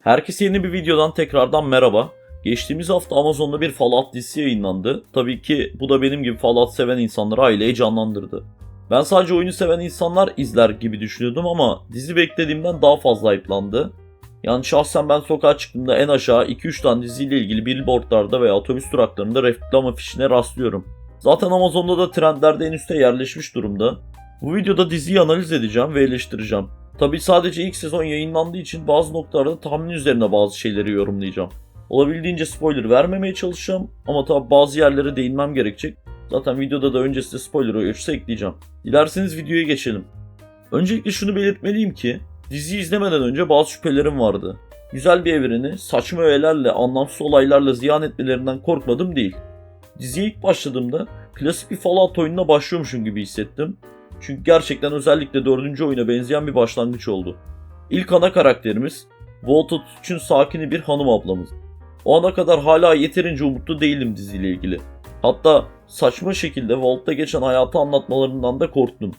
Herkese yeni bir videodan tekrardan merhaba. Geçtiğimiz hafta Amazon'da bir Fallout dizisi yayınlandı. Tabii ki bu da benim gibi Fallout seven insanları aile heyecanlandırdı. Ben sadece oyunu seven insanlar izler gibi düşünüyordum ama dizi beklediğimden daha fazla hype'landı. Yani şahsen ben sokağa çıktığımda en aşağı 2-3 tane diziyle ilgili billboardlarda veya otobüs duraklarında reklam afişine rastlıyorum. Zaten Amazon'da da trendlerde en üste yerleşmiş durumda. Bu videoda diziyi analiz edeceğim ve eleştireceğim. Tabi sadece ilk sezon yayınlandığı için bazı noktalarda tahmin üzerine bazı şeyleri yorumlayacağım. Olabildiğince spoiler vermemeye çalışacağım ama tabi bazı yerlere değinmem gerekecek. Zaten videoda da öncesinde spoiler ölçüsü ekleyeceğim. Dilerseniz videoya geçelim. Öncelikle şunu belirtmeliyim ki diziyi izlemeden önce bazı şüphelerim vardı. Güzel bir evreni saçma öğelerle, anlamsız olaylarla ziyan etmelerinden korkmadım değil. Diziye ilk başladığımda klasik bir Fallout oyununa başlıyormuşum gibi hissettim. Çünkü gerçekten özellikle dördüncü oyuna benzeyen bir başlangıç oldu. İlk ana karakterimiz Volta 3'ün sakini bir hanım ablamız. O ana kadar hala yeterince umutlu değilim diziyle ilgili. Hatta saçma şekilde Volt'ta geçen hayatı anlatmalarından da korktum.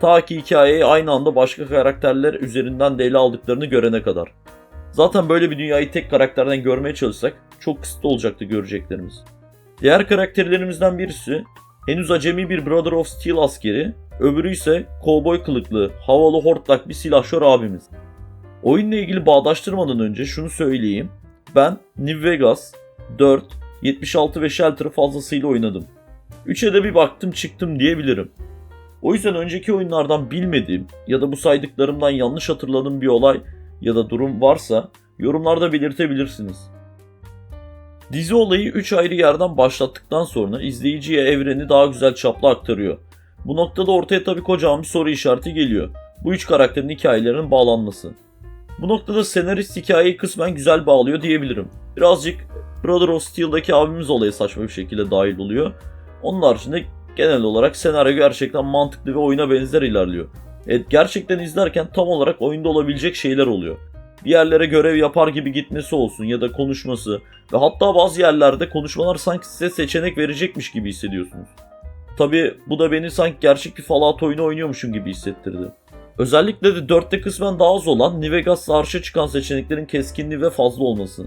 Ta ki hikayeyi aynı anda başka karakterler üzerinden de ele aldıklarını görene kadar. Zaten böyle bir dünyayı tek karakterden görmeye çalışsak çok kısıtlı olacaktı göreceklerimiz. Diğer karakterlerimizden birisi henüz acemi bir Brother of Steel askeri, öbürü ise kovboy kılıklı, havalı hortlak bir silahşör abimiz. Oyunla ilgili bağdaştırmadan önce şunu söyleyeyim. Ben New Vegas, 4, 76 ve Shelter'ı fazlasıyla oynadım. 3'e de bir baktım çıktım diyebilirim. O yüzden önceki oyunlardan bilmediğim ya da bu saydıklarımdan yanlış hatırladığım bir olay ya da durum varsa yorumlarda belirtebilirsiniz. Dizi olayı 3 ayrı yerden başlattıktan sonra izleyiciye evreni daha güzel çaplı aktarıyor. Bu noktada ortaya tabii kocaman bir soru işareti geliyor. Bu üç karakterin hikayelerinin bağlanması. Bu noktada senarist hikayeyi kısmen güzel bağlıyor diyebilirim. Birazcık Brother of Steel'daki abimiz olaya saçma bir şekilde dahil oluyor. Onun haricinde genel olarak senaryo gerçekten mantıklı ve oyuna benzer ilerliyor. Evet gerçekten izlerken tam olarak oyunda olabilecek şeyler oluyor. Bir yerlere görev yapar gibi gitmesi olsun ya da konuşması ve hatta bazı yerlerde konuşmalar sanki size seçenek verecekmiş gibi hissediyorsunuz. Tabi bu da beni sanki gerçek bir Fallout oyunu oynuyormuşum gibi hissettirdi. Özellikle de 4'te kısmen daha az olan New Vegas'la arşa çıkan seçeneklerin keskinliği ve fazla olması.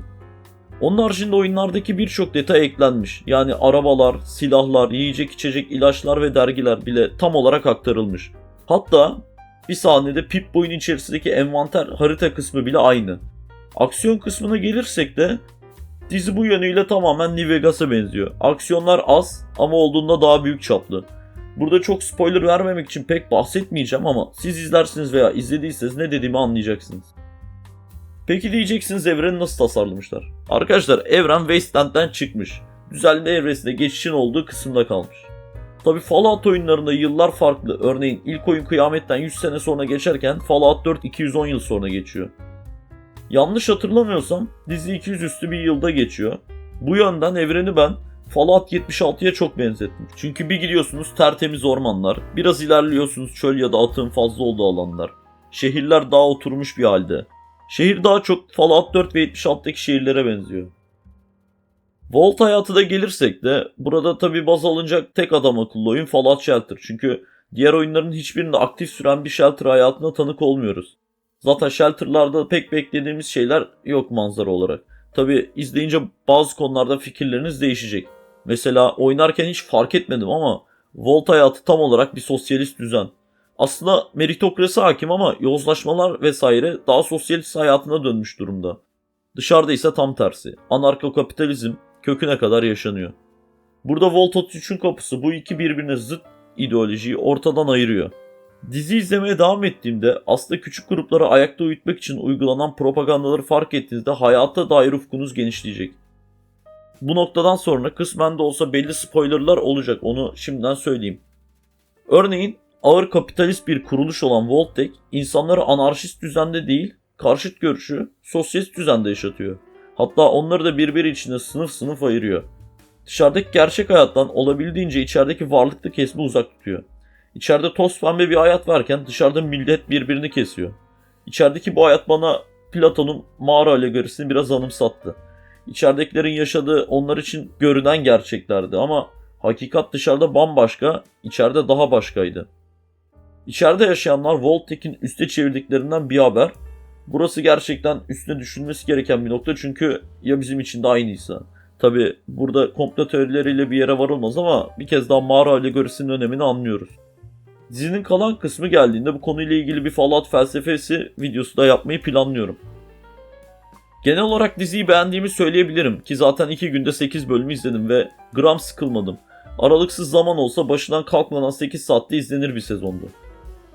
Onun haricinde oyunlardaki birçok detay eklenmiş. Yani arabalar, silahlar, yiyecek içecek, ilaçlar ve dergiler bile tam olarak aktarılmış. Hatta bir sahnede Pip-Boy'un içerisindeki envanter harita kısmı bile aynı. Aksiyon kısmına gelirsek de dizi bu yönüyle tamamen New Vegas'a benziyor. Aksiyonlar az ama olduğunda daha büyük çaplı. Burada çok spoiler vermemek için pek bahsetmeyeceğim ama siz izlersiniz veya izlediyseniz ne dediğimi anlayacaksınız. Peki diyeceksiniz evreni nasıl tasarlamışlar? Arkadaşlar evren Wasteland'den çıkmış. Düzenli evresinde geçişin olduğu kısımda kalmış. Tabi Fallout oyunlarında yıllar farklı. Örneğin ilk oyun kıyametten 100 sene sonra geçerken Fallout 4 210 yıl sonra geçiyor. Yanlış hatırlamıyorsam dizi 200 üstü bir yılda geçiyor. Bu yönden evreni ben Fallout 76'ya çok benzettim. Çünkü bir gidiyorsunuz tertemiz ormanlar, biraz ilerliyorsunuz çöl ya da atığın fazla olduğu alanlar. Şehirler daha oturmuş bir halde. Şehir daha çok Fallout 4 ve 76'daki şehirlere benziyor. Vault hayatına gelirsek de burada tabi baz alınacak tek adam akıllı oyun Fallout Shelter. Çünkü diğer oyunların hiçbirinde aktif süren bir Shelter hayatına tanık olmuyoruz. Zaten Shelter'larda pek beklediğimiz şeyler yok manzara olarak. Tabi izleyince bazı konularda fikirleriniz değişecek. Mesela oynarken hiç fark etmedim ama Vault hayatı tam olarak bir sosyalist düzen. Aslında meritokrasi hakim ama yozlaşmalar vesaire daha sosyalist hayatına dönmüş durumda. Dışarıda ise tam tersi. Anarko-kapitalizm köküne kadar yaşanıyor. Burada Volt 33'ün kapısı bu iki birbirine zıt ideolojiyi ortadan ayırıyor. Dizi izlemeye devam ettiğimde aslında küçük grupları ayakta uyutmak için uygulanan propagandaları fark ettiğinizde hayata dair ufkunuz genişleyecek. Bu noktadan sonra kısmen de olsa belli spoilerlar olacak onu şimdiden söyleyeyim. Örneğin ağır kapitalist bir kuruluş olan Voltec insanları anarşist düzende değil karşıt görüşü sosyalist düzende yaşatıyor. Hatta onları da birbiri içinde sınıf sınıf ayırıyor. Dışarıdaki gerçek hayattan olabildiğince içerideki varlıklı kesimi uzak tutuyor. İçeride toz pembe bir hayat varken dışarıda millet birbirini kesiyor. İçerideki bu hayat bana Platon'un mağara alegorisini biraz anımsattı. İçeridekilerin yaşadığı onlar için görünen gerçeklerdi ama hakikat dışarıda bambaşka, içeride daha başkaydı. İçeride yaşayanlar Voltek'in üste çevirdiklerinden bir haber, Burası gerçekten üstüne düşünmesi gereken bir nokta çünkü ya bizim için de aynıysa. Tabi burada komplo teorileriyle bir yere varılmaz ama bir kez daha mağara alegorisinin önemini anlıyoruz. Dizinin kalan kısmı geldiğinde bu konuyla ilgili bir Fallout felsefesi videosu da yapmayı planlıyorum. Genel olarak diziyi beğendiğimi söyleyebilirim ki zaten 2 günde 8 bölüm izledim ve gram sıkılmadım. Aralıksız zaman olsa başından kalkmadan 8 saatte izlenir bir sezondu.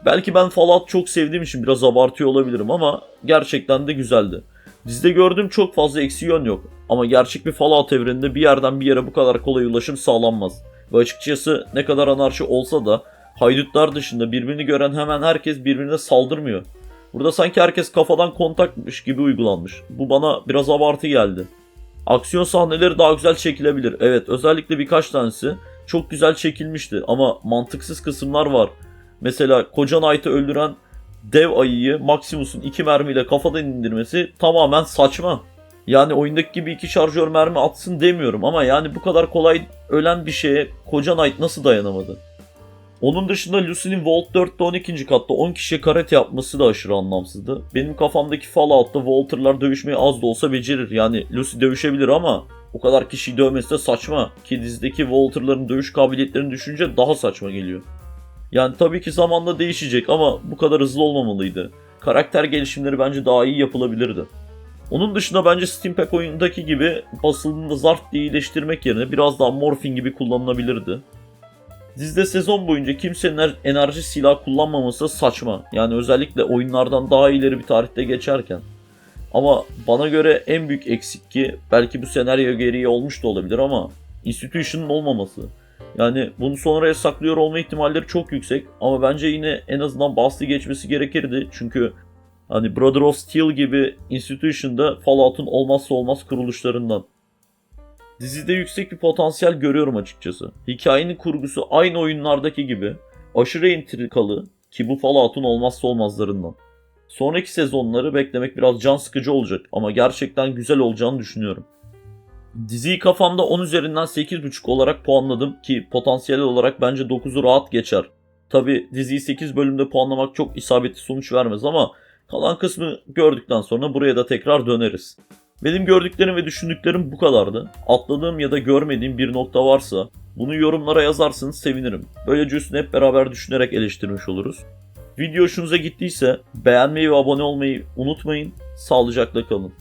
Belki ben Fallout çok sevdiğim için biraz abartıyor olabilirim ama gerçekten de güzeldi. Dizide gördüğüm çok fazla eksi yön yok ama gerçek bir Fallout evreninde bir yerden bir yere bu kadar kolay ulaşım sağlanmaz. Ve açıkçası ne kadar anarşi olsa da haydutlar dışında birbirini gören hemen herkes birbirine saldırmıyor. Burada sanki herkes kafadan kontakmış gibi uygulanmış. Bu bana biraz abartı geldi. Aksiyon sahneleri daha güzel çekilebilir. Evet özellikle birkaç tanesi çok güzel çekilmişti ama mantıksız kısımlar var. Mesela koca Knight'ı öldüren dev ayıyı Maximus'un iki mermiyle kafadan indirmesi tamamen saçma. Yani oyundaki gibi iki şarjör mermi atsın demiyorum ama yani bu kadar kolay ölen bir şeye koca Knight nasıl dayanamadı? Onun dışında Lucy'nin Vault 4'te 12. katta 10 kişiye karate yapması da aşırı anlamsızdı. Benim kafamdaki Fallout'ta Walter'lar dövüşmeyi az da olsa becerir. Yani Lucy dövüşebilir ama o kadar kişiyi dövmesi de saçma. Ki dizideki Walter'ların dövüş kabiliyetlerini düşünce daha saçma geliyor. Yani tabii ki zamanla değişecek ama bu kadar hızlı olmamalıydı. Karakter gelişimleri bence daha iyi yapılabilirdi. Onun dışında bence Steampack oyundaki gibi basıldığında zarf diye iyileştirmek yerine biraz daha morfin gibi kullanılabilirdi. Dizide sezon boyunca kimsenin er- enerji silah kullanmaması saçma. Yani özellikle oyunlardan daha ileri bir tarihte geçerken. Ama bana göre en büyük eksik ki belki bu senaryo gereği olmuş da olabilir ama Institution'ın olmaması. Yani bunu sonraya saklıyor olma ihtimalleri çok yüksek ama bence yine en azından bahsi geçmesi gerekirdi. Çünkü hani Brother of Steel gibi Institution'da Fallout'un olmazsa olmaz kuruluşlarından. Dizide yüksek bir potansiyel görüyorum açıkçası. Hikayenin kurgusu aynı oyunlardaki gibi aşırı entrikalı ki bu Fallout'un olmazsa olmazlarından. Sonraki sezonları beklemek biraz can sıkıcı olacak ama gerçekten güzel olacağını düşünüyorum. Diziyi kafamda 10 üzerinden 8.5 olarak puanladım ki potansiyel olarak bence 9'u rahat geçer. Tabi diziyi 8 bölümde puanlamak çok isabetli sonuç vermez ama kalan kısmı gördükten sonra buraya da tekrar döneriz. Benim gördüklerim ve düşündüklerim bu kadardı. Atladığım ya da görmediğim bir nokta varsa bunu yorumlara yazarsanız sevinirim. Böylece üstüne hep beraber düşünerek eleştirmiş oluruz. Video hoşunuza gittiyse beğenmeyi ve abone olmayı unutmayın. Sağlıcakla kalın.